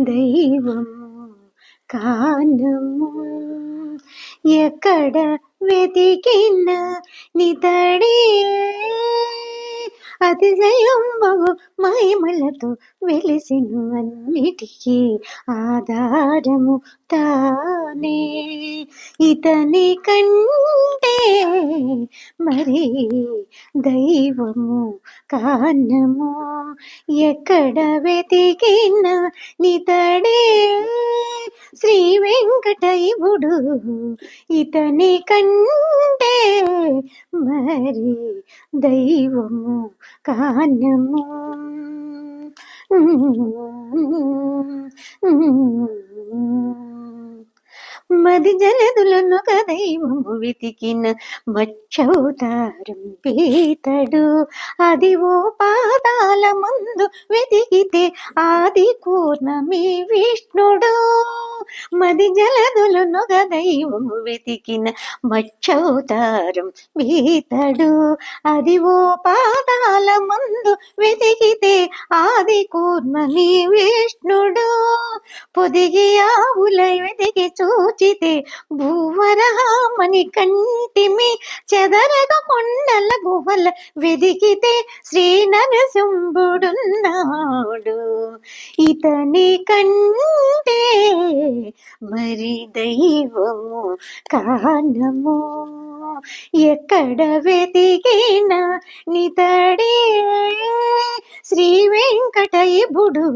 దైవము కానము. ఎక్కడ వెతికిన నితడే. అతిశయం బహు మహిమలతో వెలిసిను అన్నిటికీ ఆధారము తానే. ఇతని కంటే మరి దైవము కానము. ఎక్కడ వెతికిన నితడే శ్రీ వెంకటైవుడు ఇతని కంటే మరి దైవము కానము మది జలదులను కదైవము వెతికిన మచ్చవుతారం పీతడు. అది ఓ పాదాల ముందు వెతికితే ఆది కూర్ణమి విష్ణుడు. మది జలదులను దైవము వెతికిన మచ్చవుతారం పీతడు. అది ఓ పాదాల ముందు వెతికితే ఆది కూర్మని విష్ణుడు. పొదిగి ఆవులై వెతికి చూచితే భూవరహామని కంటిమి చెదరగ కొండల గుహల వెదికితే శ్రీ నరసింహుడున్నాడు ఇతని కంటే మరి దైవము కానము. ఎక్కడ వెతికినా నితడే వెంకటైబుడు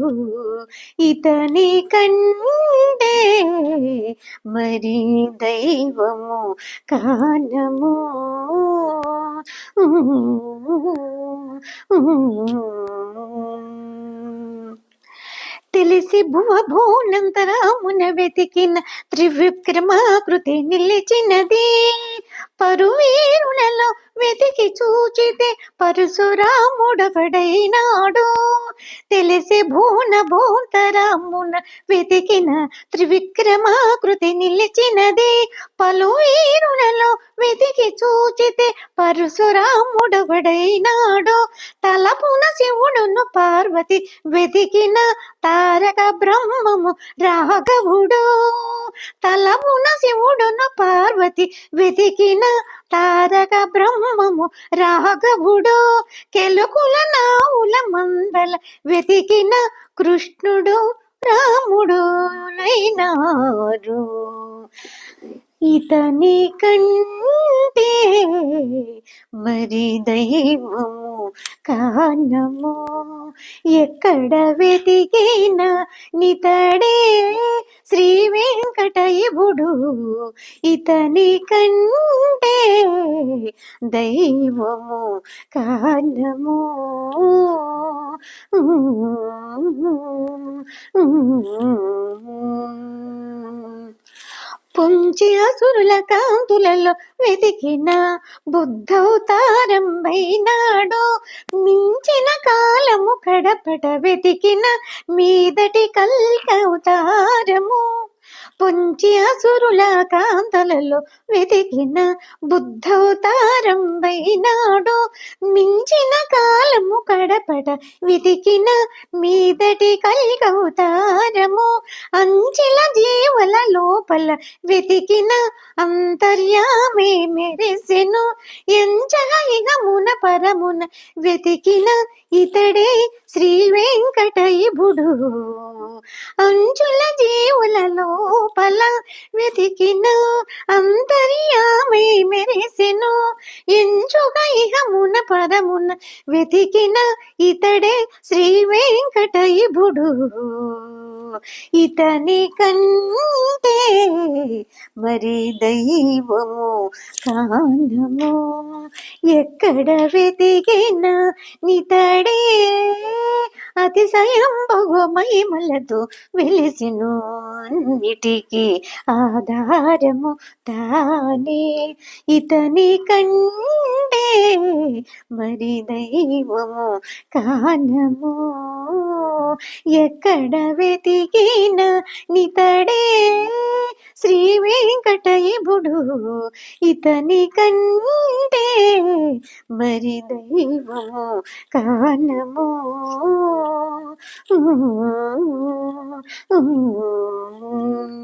ఇతని కండే మరి దైవము కానము. తెలిసి భువ భూనంతరామున వెతికిన త్రివిక్రమాకృతి నిలిచినది. పరువీరులలో వెతికి చూచితే పరశురాముడగడైనాడు తెలిసి భూన భూంతరామున వెతికిన త్రివిక్రమాకృతి నిలిచినది. పలువీ వెతికి చూచితే పరశురాముడగడైనాడు తలపున శివుడును పార్వతి వెతికిన తారక బ్రహ్మము రాఘవుడు. తలపున శివుడును పార్వతి వెతికిన తారక బ్రహ్మము రాఘవుడు. కెలుకుల నావుల మందల వెతికిన కృష్ణుడు రాముడు నైనారు ఇతని కంటే మరి దైవము కానము. ఎక్కడ వెతికిన నితడే శ్రీ వెంకటయుడు ఇతని కంటే దైవము కానము. పుంచి అసురుల కాంతులలో వెతికిన బుద్ధవుతారంభైనాడు మించిన కాలము కడపట వెతికిన మీదటి కల్కవతారము. పుంచి అసురుల కాంతలలో వెతికిన బుద్ధవతారంబైనాడు మించిన కాలము కడపట వెతికిన మీదటి కల్కవతారము అంచెల జీవల లోపల వెతికిన అంతర్యామే మెరిసెను. ఎంచగ ఇగమున పరమున వెతికిన ఇతడే శ్రీ వెంకటైబుడు అంచుల జీవుల లోపల వెతికిన అంతర్యామే మెరిసెను. ఎంచుక ఇహమున పదమున వెతికిన ఇతడే శ్రీ వెంకటైబుడు ఇతని కంటే మరి దైవము కానము. ఎక్కడ వెతికిన నితడే అతిశయం మహిమలతో వెలిసిను అన్నిటికీ ఆధారము తానే. ఇతని కంటే మరి దైవము కానము. ఎక్కడ వెతికిన నితడే శ్రీ వెంకటైబుడు ఇతని కంటే మరి దైవము కానము. Mmm, mmm.